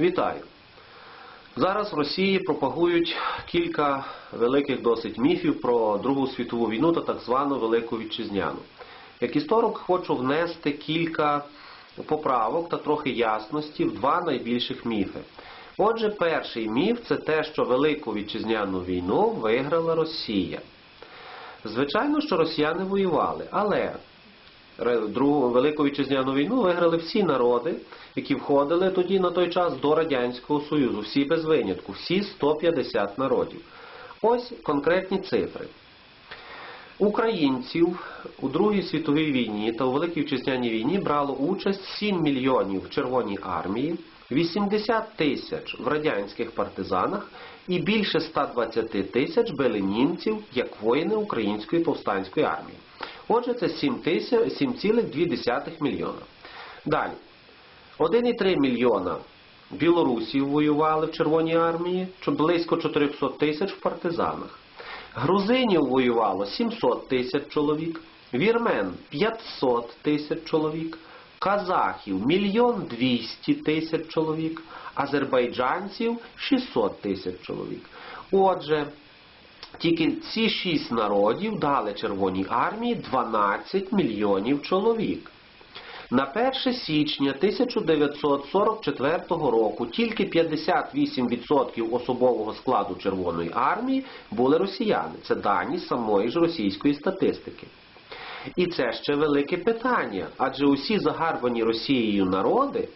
Вітаю! Зараз в Росії пропагують кілька великих досить міфів про Другу світову війну та так звану Велику Вітчизняну. Як історик хочу внести кілька поправок та трохи ясності в два найбільших міфи. Отже, перший міф це те, що Велику Вітчизняну війну виграла Росія. Звичайно, що росіяни воювали, але Другу Велику Вітчизняну війну виграли всі народи, які входили тоді на той час до Радянського Союзу, всі без винятку, всі 150 народів. Ось конкретні цифри. Українців у Другій світовій війні та у Великій Вітчизняній війні брало участь 7 мільйонів в Червоній армії, 80 тисяч в радянських партизанах і більше 120 тисяч били німців як воїни Української повстанської армії. Отже, це 7,2 мільйона. Далі. 1,3 мільйона білорусів воювали в Червоній армії, близько 400 тисяч в партизанах. Грузинів воювало 700 тисяч чоловік, вірмен 500 тисяч чоловік, казахів 1 200 тисяч чоловік, азербайджанців 600 тисяч чоловік. Отже, тільки ці шість народів дали Червоній армії 12 мільйонів чоловік. На 1 січня 1944 року тільки 58% особового складу Червоної армії були росіяни. Це дані самої ж російської статистики. І це ще велике питання, адже усі загарбані Росією народи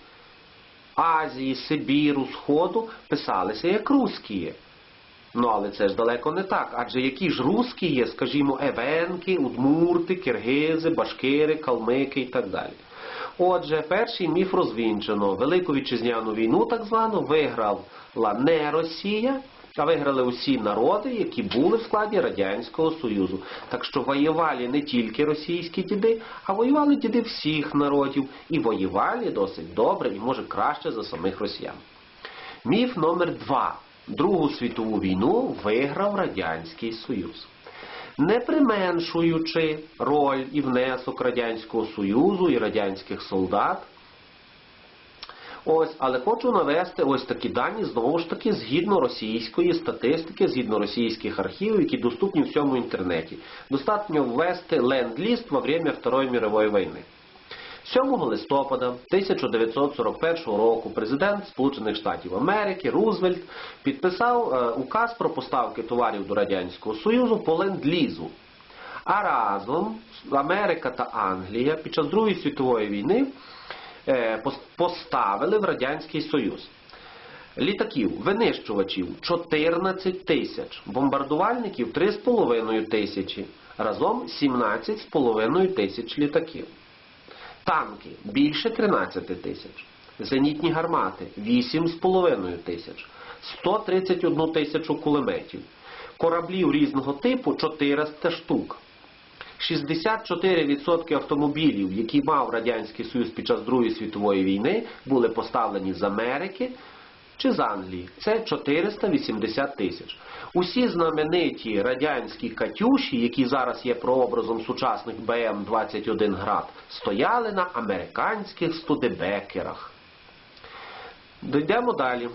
Азії, Сибіру, Сходу писалися як русські. Ну, але це ж далеко не так. Адже які ж русські є, скажімо, евенки, удмурти, киргизи, башкири, калмики і так далі. Отже, перший міф розвінчено. Велику вітчизняну війну, так звану, виграла не Росія, а виграли усі народи, які були в складі Радянського Союзу. Так що воювали не тільки російські діди, а воювали діди всіх народів. І воювали досить добре і може краще за самих росіян. Міф номер два. Другу світову війну виграв Радянський Союз. Не применшуючи роль і внесок Радянського Союзу і радянських солдат. Ось, але хочу навести ось такі дані, знову ж таки, згідно російської статистики, згідно російських архівів, які доступні всьому інтернеті. Достатньо ввести ленд-ліст во время Второї мирової війни. 7 листопада 1941 року президент Сполучених Штатів Америки Рузвельт підписав е, указ про поставки товарів до Радянського Союзу по ленд-лізу. А разом Америка та Англія під час Другої світової війни е, поставили в Радянський Союз літаків, винищувачів 14 тисяч, бомбардувальників 3,5 тисячі, разом 17,5 тисяч літаків. Танки більше 13 тисяч. Зенітні гармати 8,5 тисяч. 131 тисячу кулеметів. Кораблів різного типу 400 штук. 64% автомобілів, які мав Радянський Союз під час Другої світової війни, були поставлені з Америки чи з Англії. Це 480 тисяч. Усі знамениті радянські катюші, які зараз є прообразом сучасних БМ-21 град, стояли на американських студебекерах. Дійдемо далі.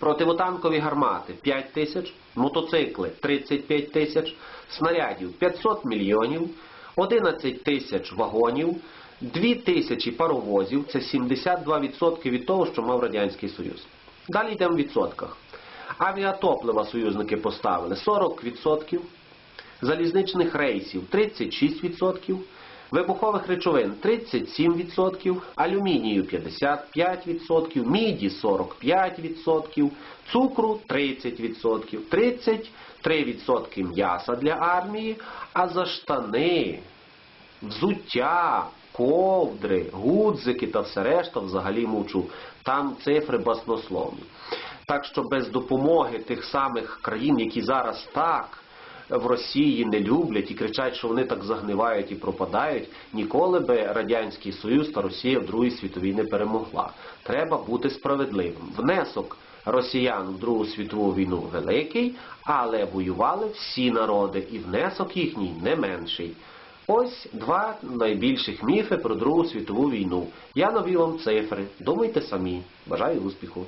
Противотанкові гармати 5 тисяч, мотоцикли 35 тисяч, снарядів 500 мільйонів, 11 тисяч вагонів, 2 тисячі паровозів, це 72% від того, що мав Радянський Союз. Далі йдемо в відсотках. Авіатоплива союзники поставили 40%, залізничних рейсів 36%, вибухових речовин 37%, алюмінію 55%, міді 45%, цукру 30%, 33% м'яса для армії, а за штани, взуття, ковдри, гудзики та все решта взагалі мовчу. Там цифри баснословні. Так що без допомоги тих самих країн, які зараз так в Росії не люблять і кричать, що вони так загнивають і пропадають, ніколи би Радянський Союз та Росія в Другій світовій не перемогла. Треба бути справедливим. Внесок росіян в Другу світову війну великий, але воювали всі народи, і внесок їхній не менший. Ось два найбільших міфи про Другу світову війну. Я навів вам цифри. Думайте самі. Бажаю успіху.